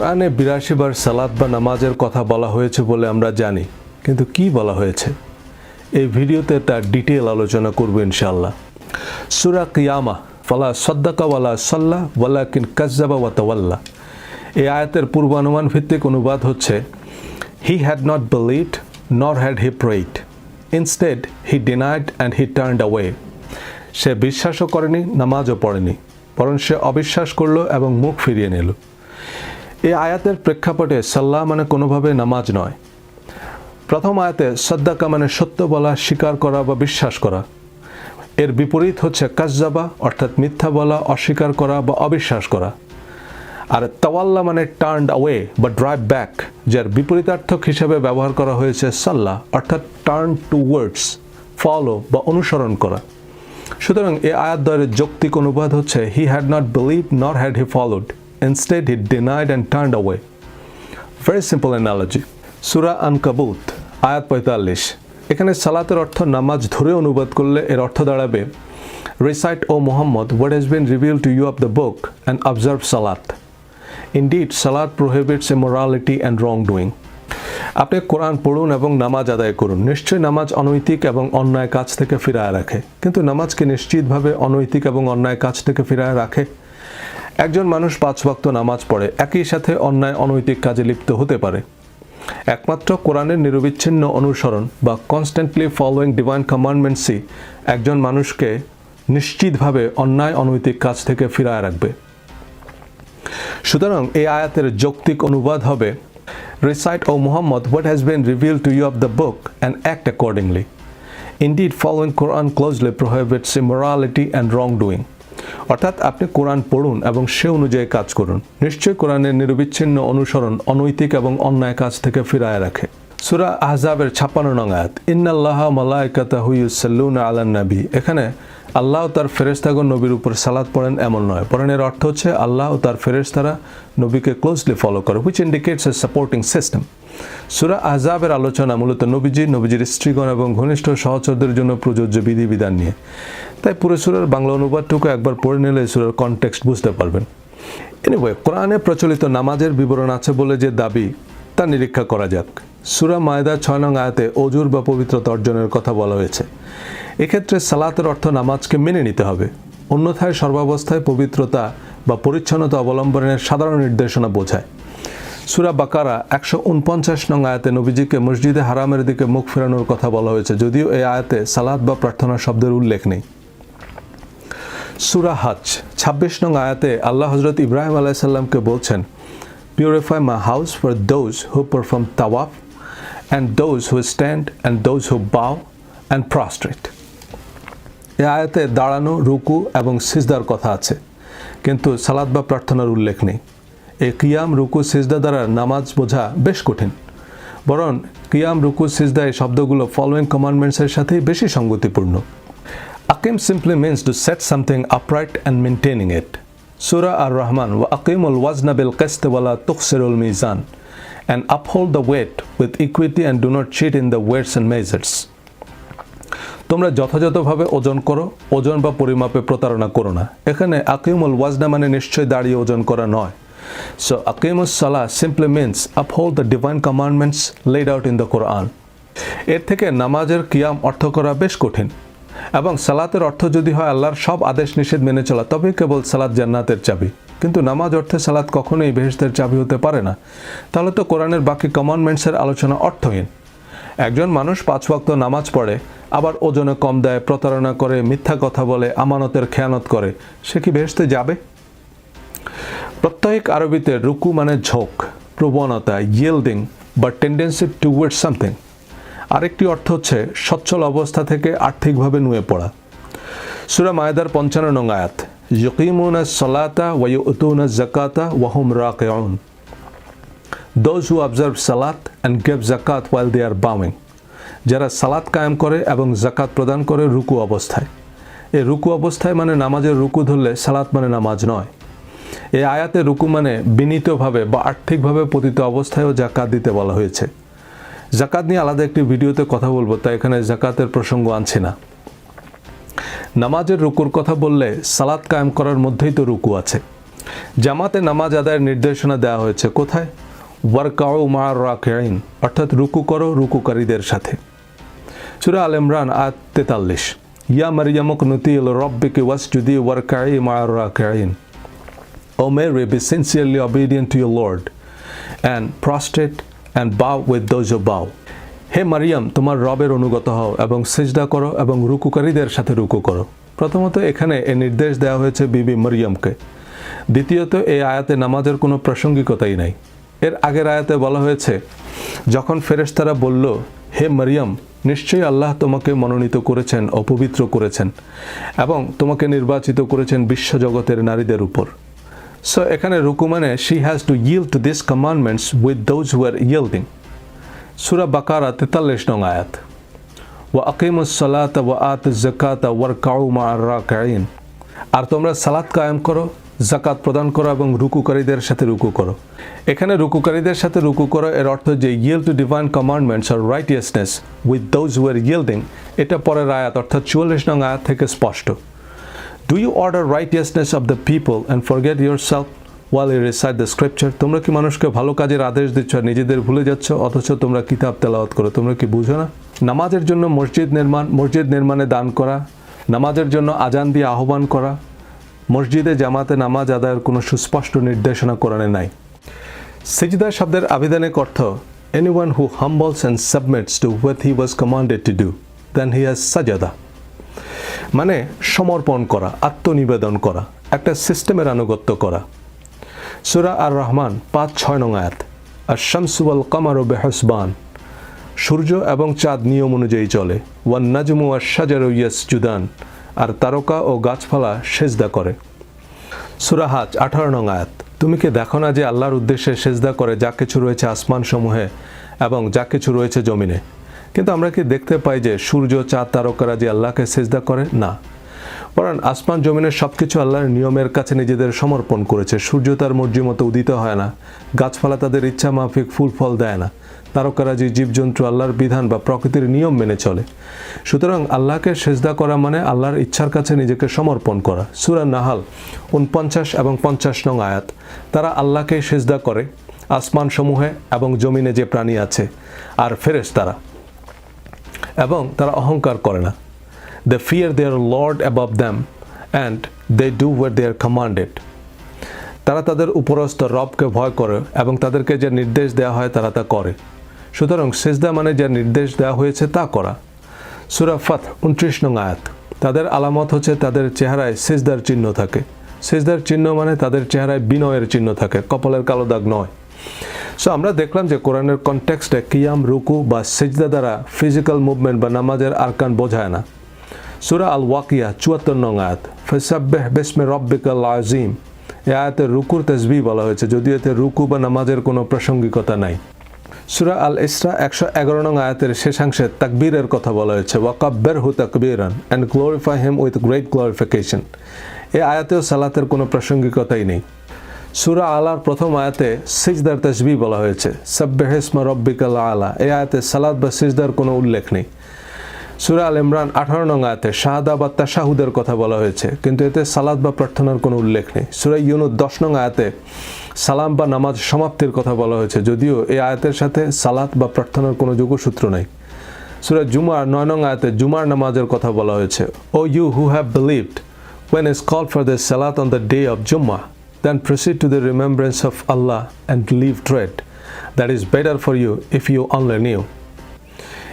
কোরআনে বিরাশি বার সালাদ বা নামাজের কথা বলা হয়েছে বলে আমরা জানি, কিন্তু কি বলা হয়েছে? এই ভিডিওতে তার ডিটেল আলোচনা করব ইনশাল্লাহ সুরা কিয়ামা, ফালা সদ্দাকা ওয়ালা সাল্লা ওয়ালা কিন কাজ্জাবা ওয়া তাওয়াল্লা। এই আয়াতের পূর্বানুমান ভিত্তিক অনুবাদ হচ্ছে he had not believed nor had he prayed instead he denied and he turned away সে বিশ্বাসও করেনি, নামাজও পড়েনি। বরং সে অবিশ্বাস করল এবং মুখ ফিরিয়ে নিল। এই আয়াতের প্রেক্ষাপটে সাল্লাহ মানে কোনোভাবে নামাজ নয়। প্রথম আয়াতে সদ্দাকা মানে সত্য বলা, স্বীকার করা বা বিশ্বাস করা। এর বিপরীত হচ্ছে কাজ্জাবা, অর্থাৎ মিথ্যা বলা, অস্বীকার করা বা অবিশ্বাস করা। আর তাওয়াল্লা মানে টার্নড অ্যাওয়ে বা ড্রাইভ ব্যাক যার বিপরীতার্থক হিসাবে ব্যবহার করা হয়েছে সাল্লাহ, অর্থাৎ টার্ন টু ওয়ার্ডস ফলো বা অনুসরণ করা। সুতরাং এই আয়াত দ্বয়ের যৌক্তিক অনুবাদ হচ্ছে he had not believe nor had he followed instead he denied and turned away very simple analogy সুরা আনকাবুত আয়াত পঁয়তাল্লিশ. এখানে সালাতের অর্থ নামাজ ধরে অনুবাদ করলে এর অর্থ দাঁড়াবে recite O Muhammad what has been reveal to you of the book and observe সালাত indeed salad prohibits a morality and wrong doing আপনি কোরআন পড়ুন এবং নামাজ আদায় করুন। নিশ্চয়ই নামাজ অনৈতিক এবং অন্যায় কাজ থেকে ফিরায় রাখে। কিন্তু নামাজকে নিশ্চিতভাবে অনৈতিক এবং অন্যায় কাজ থেকে ফিরায় রাখে। একজন মানুষ পাঁচ ভক্ত নামাজ পড়ে, একই সাথে অন্যায় অনৈতিক কাজে লিপ্ত হতে পারে। একমাত্র কোরআনের নিরবিচ্ছিন্ন অনুসরণ বা কনস্ট্যান্টলি ফলোয়িং ডিভাইন কমান্ডমেন্টসই একজন মানুষকে নিশ্চিতভাবে অন্যায় অনৈতিক কাজ থেকে ফিরায় রাখবে। সুতরাং এই আয়াতের যৌক্তিক অনুবাদ হবে recite O Muhammad what has been reveal to you of the book and act accordingly indeed following Quran closely prohibits immorality and wrong doing অর্থাৎ আপনি কোরআন পড়ুন এবং সে অনুযায়ী কাজ করুন। নিশ্চয়ই কোরআনের নিরবিচ্ছিন্ন অনুসরণ অনৈতিক এবং অন্যায় কাজ থেকে ফিরায় রাখে। সুরা আহজাবের ছাপ্পান্ন নং আয়াত, ইন্নাল্লাহ মালাইকাতা হুইউসাল্লুন আলান নবী। এখানে আল্লাহ তার ফেরেস্তাগণ নবীর উপর সালাদ পড়েন এমন নয় এর অর্থ হচ্ছে আল্লাহ তার ফেরেস্তারা নবীকে ক্লোজলি ফলো করে which indicates a supporting system সুরা আহজাবের আলোচনা মূলত নবীজি, নবীজির স্ত্রীগণ এবং ঘনিষ্ঠ সহচরদের জন্য প্রযোজ্য বিধিবিধান নিয়ে। তাই পুরো সুরের বাংলা অনুবাদটুকু একবার পড়ে নিলে সুরের কনটেক্সট বুঝতে পারবেন। এনিওয়ে কোরআনে প্রচলিত নামাজের বিবরণ আছে বলে যে দাবি তা নিরীক্ষা করা যাক। সুরা মায়দা ছয় নং আয়াতে অজুর বা পবিত্রতা অর্জনের কথা বলা হয়েছে। এক্ষেত্রে সালাতের অর্থ নামাজকে মেনে নিতে হবে। অন্যথায় সর্বাবস্থায় পবিত্রতা বা পরিচ্ছন্নতা অবলম্বনের সাধারণ নির্দেশনা বোঝায়। সুরা বাকারা একশো উনপঞ্চাশ নং আয়াতে নবীজিকে মসজিদে হারামের দিকে মুখ ফেরানোর কথা বলা হয়েছে, যদিও এই আয়াতে সালাদ বা প্রার্থনা শব্দের উল্লেখ নেই। সুরা হাজ ছাব্বিশ নং আয়াতে আল্লাহ হজরত ইব্রাহিম আলাইসাল্লামকে বলছেন purify my house for those who perform তাওয়াফ and those who stand and those who bow and prostrate এ আয়াতে দাঁড়ানো, রুকু এবং সিজদার কথা আছে, কিন্তু সালাদ বা প্রার্থনার উল্লেখ নেই। এই কিয়াম, রুকু, সিজদা দ্বারা নামাজ বোঝা বেশ কঠিন। বরং কিয়াম, রুকু, সিজদা এই শব্দগুলো ফলোয়িং কমান্ডমেন্টসের সাথেই বেশি সঙ্গতিপূর্ণ। আকিম simply means to set something upright and maintaining it Surah আর রহমান bil qist wa la tukhsirul mizan and uphold the weight with equity and do not cheat in the weights and measures. তোমরা যথাযথভাবে ওজন করো, ওজন বা পরিমাপে প্রতারণা করো না। এখানে আকিমুল ওয়াজনা মানে নিশ্চয় দাঁড়িয়ে ওজন করা নয়। সো আকিমুস সালাহ simply means uphold the divine commandments laid out in the Quran এর থেকে নামাজের কিয়াম অর্থ করা বেশ কঠিন। এবং সালাতের অর্থ যদি হয় আল্লাহর সব আদেশ নিষেধ মেনে চলা তবে কেবল সালাত জান্নাতের চাবি। কিন্তু নামাজ অর্থে সালাত কখনোই বেহেস্তের চাবি হতে পারে না। তাহলে তো কোরআনের বাকি কমান্ডমেন্টসের আলোচনা অর্থহীন। একজন মানুষ পাঁচ ওয়াক্ত নামাজ পড়ে, আবার ওজনে কম দেয়, প্রতারণা করে, মিথ্যা কথা বলে, আমানতের খেয়ানত করে, সে কি বেহেস্তে যাবে? প্রত্যেক আরবিতে রুকু মানে ঝোঁক, প্রবণতা ইয়েলডিং বা টেন্ডেন্সি টুয়ার্ড সামথিং আরেকটি অর্থ হচ্ছে সচ্ছল অবস্থা থেকে আর্থিকভাবে নুয়ে পড়া। সুরা মায়দার পঞ্চান্ন নং আয়াত ইয়কিমুনা সলাতা ওয়ুতুনা জাকাতা ওয়াহুম রাকিউন দোজ হু অবজার্ভ সালাত অ্যান্ড গেভ জাকাত ওয়াইল দে আর বাউইং যারা সালাত কায়েম করে এবং জাকাত প্রদান করে রুকু অবস্থায়। এই রুকু অবস্থায় মানে নামাজের রুকু ধরলে সালাত মানে নামাজ নয়। এই আয়াতে রুকু মানে বিনীতভাবে বা আর্থিকভাবে পতিত অবস্থায়ও জাকাত দিতে বলা হয়েছে। জাকাত নিয়ে আলাদা একটি ভিডিওতে কথা বলব, তাই এখানে জাকাতের প্রসঙ্গ আনছি না। নামাজের রুকুর কথা বললে সালাত কায়েম করার মধ্যেই তো রুকু আছে। জামাতে নামাজ আদায়ের নির্দেশনা দেওয়া হয়েছে কোথায়? ওয়ার্কাউ মার রাকেইন অর্থাৎ রুকু করো রুকুকারীদের সাথে। সুরা আল ইমরান আত তেতাল্লিশ। ইয়া মারিয়ামক নুতিল রব্বিকে ওয়াসজুদি ওয়ারকাই মার রাকেইন ও be sincerely obedient to your Lord, and prostrate and bow with those who bow. হে মারিয়াম, তোমার রবের অনুগত হও এবং সেজদা করো এবং রুকুকারীদের সাথে রুকু করো। প্রথমত এখানে এ নির্দেশ দেওয়া হয়েছে বিবি মারিয়ামকে। দ্বিতীয়ত এই আয়াতে নামাজের কোনো প্রাসঙ্গিকতাই নাই। এর আগের আয়াতে বলা হয়েছে, যখন ফেরেশতারা বলল, হে মারিয়াম, নিশ্চয়ই আল্লাহ তোমাকে মনোনীত করেছেন, অপবিত্র করেছেন এবং তোমাকে নির্বাচিত করেছেন বিশ্বজগতের নারীদের উপর। সো এখানে রুকু মানে she has to yield to this commandments with those who are yielding. সুরা বাকারা তেতাল্লিশ নং আয়াত। ওয়া সালাত ওয়া আত জাকাত ওয়ার কাউ মা রাকাইন আর তোমরা সালাত কায়েম করো জাকাত প্রদান করো এবং রুকুকারীদের সাথে রুকু করো। এখানে রুকুকারীদের সাথে রুকু করো এর অর্থ যে yield to divine commandments R righteousness with those are yielding, এটা পরের আয়াত, অর্থাৎ চুয়াল্লিশ নং আয়াত থেকে স্পষ্ট। Do you order righteousness of the people and forget your self while recite the scripture তোমরা কি মানুষকে ভালো কাজের আদেশ দিচ্ছ আর নিজেদের ভুলে যাচ্ছ? অথচ তোমরা কিতাব তেলাওয়াত করো। তোমরা কি বুঝো না? নামাজের জন্য মসজিদ নির্মাণ, মসজিদ নির্মাণে দান করা, নামাজের জন্য আজান দিয়ে আহ্বান করা, মসজিদে জামাতে নামাজ আদায়ের কোনো সুস্পষ্ট নির্দেশনা কোরআনে নাই। সিজদা শব্দের আবেদনিক অর্থ anyone who humbles and submits to what he was commanded to do then he has সাজাদা মানে সমর্পণ করা, আত্মনিবেদন করা, একটা সিস্টেমের আনুগত্য করা। সুরা আর রহমান পাঁচ, ছয় নং আয়াত। আর শামসুয়াল কামার ও বেহসবান। সূর্য এবং চাঁদ নিয়ম অনুযায়ী চলে। ওয়ান নাজমু আর সাজার ইয়াস জুদান আর তারকা ও গাছপালা সেজদা করে। সুরা হাজ, আঠারো নং আয়াত। তুমি কি দেখো না যে আল্লাহর উদ্দেশ্যে সেজদা করে যা কিছু রয়েছে আসমান সমূহে এবং যা কিছু রয়েছে জমিনে? কিন্তু আমরা কি দেখতে পাই যে সূর্য, চাঁদ, তারকারা যে আল্লাহকে সেজদা করে? না। বরং আসমান, জমিনের সব কিছু আল্লাহর নিয়মের কাছে নিজেদের সমর্পণ করেছে। সূর্য তার মর্জি মতো উদিত হয় না। গাছপালা তাদের ইচ্ছা মাফিক ফুল ফল দেয় না। তারকারা যে জীবজন্তু আল্লাহর বিধান বা প্রকৃতির নিয়ম মেনে চলে। সুতরাং আল্লাহকে সেজদা করা মানে আল্লাহর ইচ্ছার কাছে নিজেকে সমর্পণ করা। সুরা নাহাল, উনপঞ্চাশ এবং পঞ্চাশ নং আয়াত। তারা আল্লাহকে সেজদা করে আসমান সমূহে এবং জমিনে যে প্রাণী আছে, আর ফেরেশ তারা এবং তারা অহংকার করে না। They fear their lord above them and they do what they're commanded তারা তাদের উপরস্থ রবকে ভয় করে এবং তাদেরকে যে নির্দেশ দেওয়া হয় তারা তা করে। সুতরাং সেজদা মানে যে নির্দেশ দেওয়া হয়েছে তা করা। সুরা ফাত উনত্রিশ নং আয়াত। তাদের আলামত হচ্ছে তাদের চেহারায় সেজদার চিহ্ন থাকে। সেজদার চিহ্ন মানে তাদের চেহারায় বিনয়ের চিহ্ন থাকে, কপালের কালো দাগ নয়। সো আমরা দেখলাম যে কোরআনের কনটেক্সটে কিয়াম, রুকু বা সেজদা দ্বারা ফিজিক্যাল মুভমেন্ট বা নামাজের আরকান বোঝায় না। সুরা আল ওয়াকিয়া চুয়াত্তর নং আয়াত। ফেসাব্বেহ বেসমে রব্বিকাল আজিম এ আয়াতে রুকুর তসবি বলা হয়েছে, যদিও এতে রুকু বা নামাজের কোনো প্রাসঙ্গিকতা নাই। সুরা আল ইসরা একশো এগারো নং আয়াতের শেষাংশে তাকবীরের কথা বলা হয়েছে ওয়াকাব্বের হু তাকবীরান and glorify him with great glorification এ আয়াতেও সালাতের কোনো প্রাসঙ্গিকতাই নেই। সুরা আলার প্রথম আয়াতে সিজদার তসবি বলা হয়েছে সাব্বেহেসমা রব্বিকাল আলা। এই আয়াতে সালাদ বা সিজদার কোনো উল্লেখ নেই। সুরা আল ইমরান আঠারো নং আয়াতে শাহাদা বা তাশাহুদের কথা বলা হয়েছে। কিন্তু এতে সালাদ বা প্রার্থনার কোনো উল্লেখ নেই। সুরা ইউনুদ দশ নং আয়াতে সালাম বা নামাজ সমাপ্তির কথা বলা হয়েছে। যদিও এই আয়াতের সাথে সালাত বা প্রার্থনার কোনো যোগসূত্র নেই। সুরা জুমার নয় নং আয়াতে জুমার নামাজের কথা বলা হয়েছে। O you who have believed when is called for the salat on the day of Jummah, then proceed to the remembrance of Allah and leave dread. That is better for you if you only knew.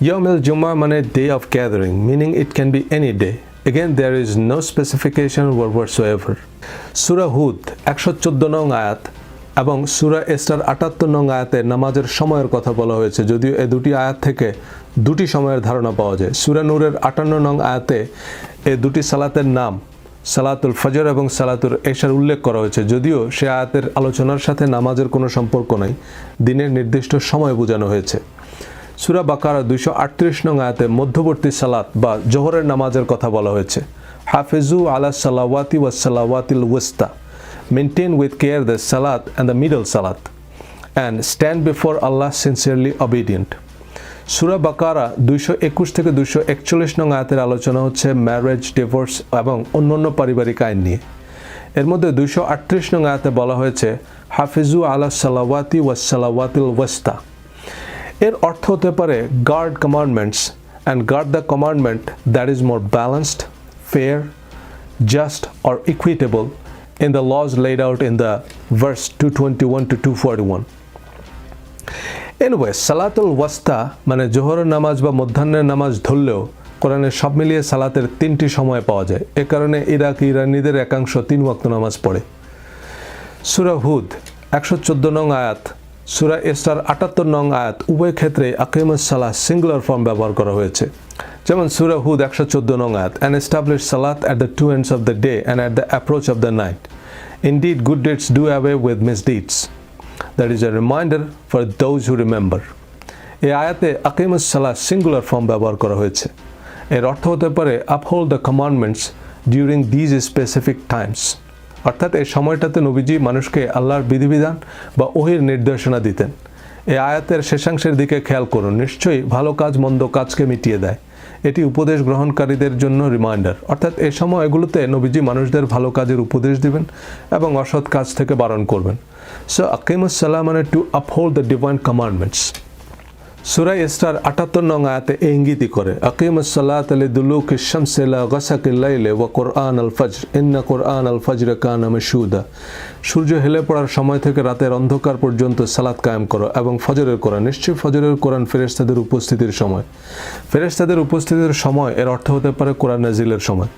Yom el Jummah মানে day of gathering, meaning it can be any day. Again, there is no specification whatsoever. সুরা হুদ একশো চোদ্দ নং আয়াত এবং সুরা ester আটাত্তর নং আয়াতে নামাজের সময়ের কথা বলা হয়েছে যদিও এই দুটি আয়াত থেকে দুটি সময়ের ধারণা পাওয়া যায় সুরা নূরের আটান্ন নং আয়াতে এই দুটি সালাতের নাম সালাতুল ফজর এবং সালাতুল এশার উল্লেখ করা হয়েছে যদিও সে আয়াতের আলোচনার সাথে নামাজের কোনো সম্পর্ক নাই দিনের নির্দিষ্ট সময় বোঝানো হয়েছে সুরা বাকারা দুইশো আটত্রিশ নং আয়াতে মধ্যবর্তী সালাত বা জোহরের নামাজের কথা বলা হয়েছে। হাফেজু আলা সালাওয়াতি ওয়া সালাওয়াতিল ওয়েস্তা। মেনটেন উইথ কেয়ার দ্য সালাত অ্যান্ড দ্য মিডল সালাত and stand before Allah sincerely obedient সুরা বাকারা দুইশো একুশ থেকে দুইশো একচল্লিশ নং আয়াতের আলোচনা হচ্ছে ম্যারেজ ডিভোর্স এবং অন্যান্য পারিবারিক আইন নিয়ে। এর মধ্যে দুইশো আটত্রিশ নং আয়াতে বলা হয়েছে, হাফিজু আলা সালাওয়াতি ওয়াস সালাওয়াতিল ওয়াস্তা। এর অর্থ হতে পারে guard commandments and guard the commandment that is more balanced fair just or equitable in the laws laid out in the verse 221 to 241. Anyway সালাতুল ওয়াস্তা মানে জোহরের নামাজ বা মধ্যাহ্নের নামাজ ধরলেও কোরআনে সব মিলিয়ে সালাতের তিনটি সময় পাওয়া যায় এ কারণে ইরাক ইরানিদের একাংশ তিন ওয়াক্ত নামাজ পড়ে সুরা হুদ, একশো চোদ্দ নং আয়াত সুরা এস্টার আটাত্তর নং আয়াত, উভয় ক্ষেত্রে সালাহ সিঙ্গুলার ফর্ম ব্যবহার করা হয়েছে। যেমন সুরা হুদ একশো চোদ্দ নং আয়াত অ্যান্ড এস্টাবলিশ সালাত at the two ends of the day and at the approach of the night indeed good deeds do away with misdeeds that is a reminder for those who remember এই আয়াতে সালাহ singular form ব্যবহার করা হয়েছে। এর অর্থ হতে পারে uphold the commandments during these specific times অর্থাৎ এই সময়টাতে নবীজি মানুষকে আল্লাহর বিধিবিধান বা ওহির নির্দেশনা দিতেন। এই আয়াতের শেষাংশের দিকে খেয়াল করুন, নিশ্চয়ই ভালো কাজ, মন্দ কাজকে মিটিয়ে দেয়। এটি উপদেশ গ্রহণকারীদের জন্য রিমাইন্ডার অর্থাৎ এই সময় এগুলোতে নবীজি মানুষদের ভালো কাজের উপদেশ দিবেন এবং অসৎ কাজ থেকে বারণ করবেন। সো আকিমুসাল্লাহ মানে to uphold the divine commandments সুরাই ইস্টার আটাত্তর নং আয়াতে এই ইঙ্গিতই করে আকিমুসাল্লাত আলি দুলুক শামসিলা গসাকিল্লাইলে ও কোরআন আল ফজর, ইন্না কোরআন আল ফজর কান মশুদা। সূর্য হেলে পড়ার সময় থেকে রাতের অন্ধকার পর্যন্ত সালাত কায়েম করো এবং ফজরের কোরআন, নিশ্চয়ই ফজরের কোরআন ফেরেস্তাদের উপস্থিতির সময়। ফেরেস্তাদের উপস্থিতির সময় এর অর্থ হতে পারে কোরআন নাজিলের সময়।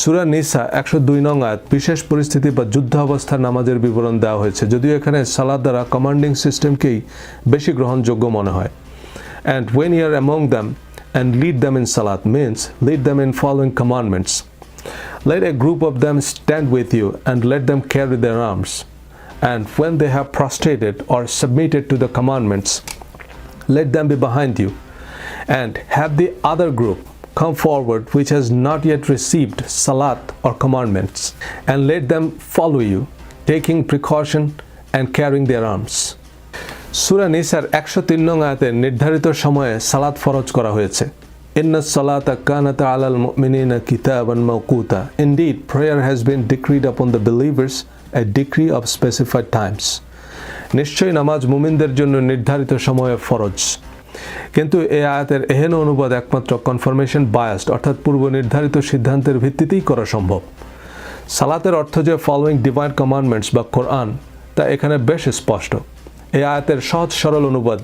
সুরা নিসা একশো দুই নং আয়াত, বিশেষ পরিস্থিতি বা যুদ্ধ অবস্থার নামাজের বিবরণ দেওয়া হয়েছে, যদিও এখানে সালাদ দ্বারা কমান্ডিং সিস্টেমকেই বেশি গ্রহণযোগ্য মনে হয়। And when you are among them and lead them in salat means lead them in following commandments. Let a group of them stand with you and let them carry their arms. And when they have prostrated or submitted to the commandments, let them be behind you. And have the other group come forward which has not yet received salat or commandments, and let them follow you, taking precaution and carrying their arms. সুরা নিসার একশো তিন নং আয়াতে নির্ধারিত সময়ে সালাত ফরজ করা হয়েছে। Indeed prayer has been decreed upon the believers a decree of specified times নিশ্চয়ই নামাজ মুমিনদের জন্য নির্ধারিত সময়ে ফরজ। কিন্তু এ আয়াতের এহেন অনুবাদ একমাত্র কনফার্মেশন বায়াসড অর্থাৎ পূর্ব নির্ধারিত সিদ্ধান্তের ভিত্তিতেই করা সম্ভব। সালাতের অর্থ যে ফলোয়িং ডিভাইন কমান্ডমেন্টস বা কোরআন তা এখানে বেশ স্পষ্ট। এই আয়াতের সহজ সরল অনুবাদ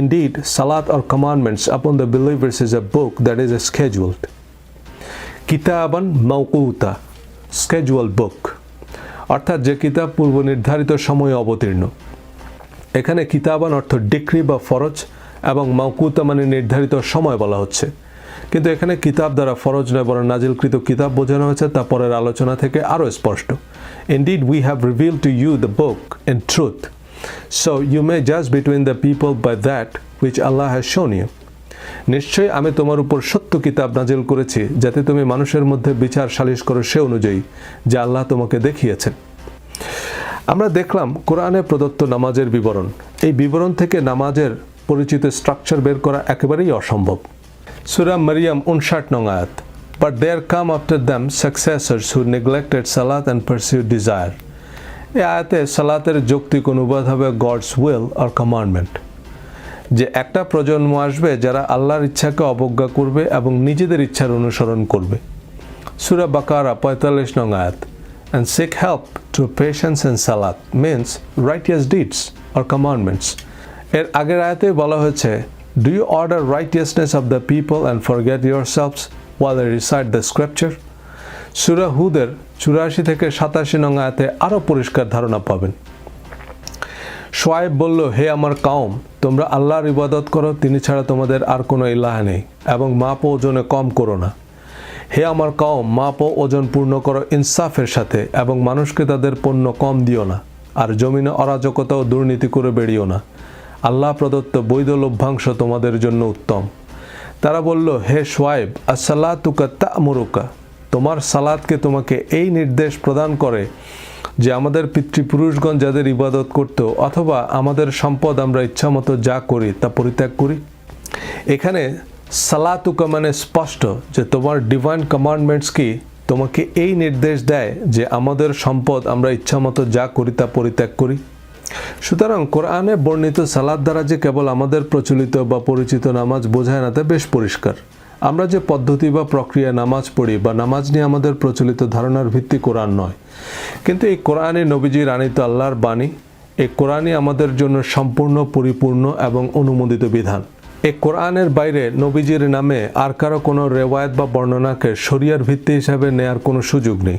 ইনডিড সালাত or commandments upon the believers is a book that is a scheduled কিতাবান মৌকুতা স্কেজুয়াল বুক অর্থাৎ যে কিতাব পূর্ব নির্ধারিত সময়ে অবতীর্ণ। এখানে কিতাবান অর্থ ডিক্রি বা ফরজ এবং মাউকুতা মানে নির্ধারিত সময় বলা হচ্ছে। কিন্তু এখানে কিতাব দ্বারা ফরজ নয়, বরং নাজিলকৃত কিতাব বোঝানো হয়েছে, তা পরের আলোচনা থেকে আরও স্পষ্ট। Indeed we have reveal to you the book in truth so you may just between the people by that which Allah has shown you নিশ্চয়ই আমি তোমার উপর সত্য কিতাব নাজিল করেছি, যাতে তুমি মানুষের মধ্যে বিচার সালিশ করো সে অনুযায়ী, যা আল্লাহ তোমাকে দেখিয়েছেন। আমরা দেখলাম কোরআনে প্রদত্ত নামাজের বিবরণ। এই বিবরণ থেকে নামাজের পরিচিত স্ট্রাকচার বের করা একেবারেই অসম্ভব। সুরা মারিয়াম উনষাট নং আয়াত। But there came after them successors who neglected সালাত অ্যান্ড পারসিউ ডিজায়ার এই আয়াতে সালাতের যৌক্তিক অনুবাদ হবে গডস উইল আর কমান্ডমেন্ট যে একটা প্রজন্ম আসবে যারা আল্লাহর ইচ্ছাকে অবজ্ঞা করবে এবং নিজেদের ইচ্ছার অনুসরণ করবে। সুরা বাকারা পঁয়তাল্লিশ নং আয়াত, and seek help through patience and salat means righteous deeds or commandments এর আগের আয়াতে বলা হয়েছে do you order righteousness of the people and forget your selves while recite the scripture সুরা হুদের চুরাশি থেকে সাতাশি নং আয়াতে আরও পরিষ্কার ধারণা পাবেন। সোয়াইব বলল, হে আমার কাউম তোমরা আল্লাহর ইবাদত করো, তিনি ছাড়া তোমাদের আর কোনো ইলাহ নেই, এবং মাপ ওজনে কম করো না। হে আমার কম মাপ ওজন পূর্ণ করো ইনসাফের সাথে, এবং মানুষকে তাদের পণ্য কম দিও না, আর জমিনে অরাজকতা ও দুর্নীতি করে বেরিও না। আল্লাহ প্রদত্ত বৈধ লভ্যাংশ তোমাদের জন্য উত্তম। তারা বলল, হে সোয়াইব আসসাল্লা তুকা তামুরুকা? তোমার সালাদকে তোমাকে এই নির্দেশ প্রদান করে যে আমাদের পিতৃপুরুষগণ যাদের ইবাদত করত অথবা আমাদের সম্পদ আমরা ইচ্ছামতো যা করি তা পরিত্যাগ করি। এখানে সালাতুকা মানে স্পষ্ট যে তোমার ডিভাইন কমান্ডমেন্টস কি? তোমাকে এই নির্দেশ দেয় যে আমাদের সম্পদ আমরা ইচ্ছামতো যা করি তা পরিত্যাগ করি। সুতরাং কোরআনে বর্ণিত সালাদ দ্বারা যে কেবল আমাদের প্রচলিত বা পরিচিত নামাজ বোঝায় না, তা বেশ পরিষ্কার। আমরা যে পদ্ধতি বা প্রক্রিয়া নামাজ পড়ি বা নামাজ নিয়ে আমাদের প্রচলিত ধারণার ভিত্তি কোরআন নয়। কিন্তু এই কোরআনে নবীজির আনিত আল্লাহর বাণী, এই কোরআনই আমাদের জন্য সম্পূর্ণ, পরিপূর্ণ এবং অনুমোদিত বিধান। এ কোরআনের বাইরে নবীজির নামে আর কারও কোনো রেওয়ায়ত বা বর্ণনাকে শরিয়ার ভিত্তি হিসাবে নেয়ার কোনো সুযোগ নেই।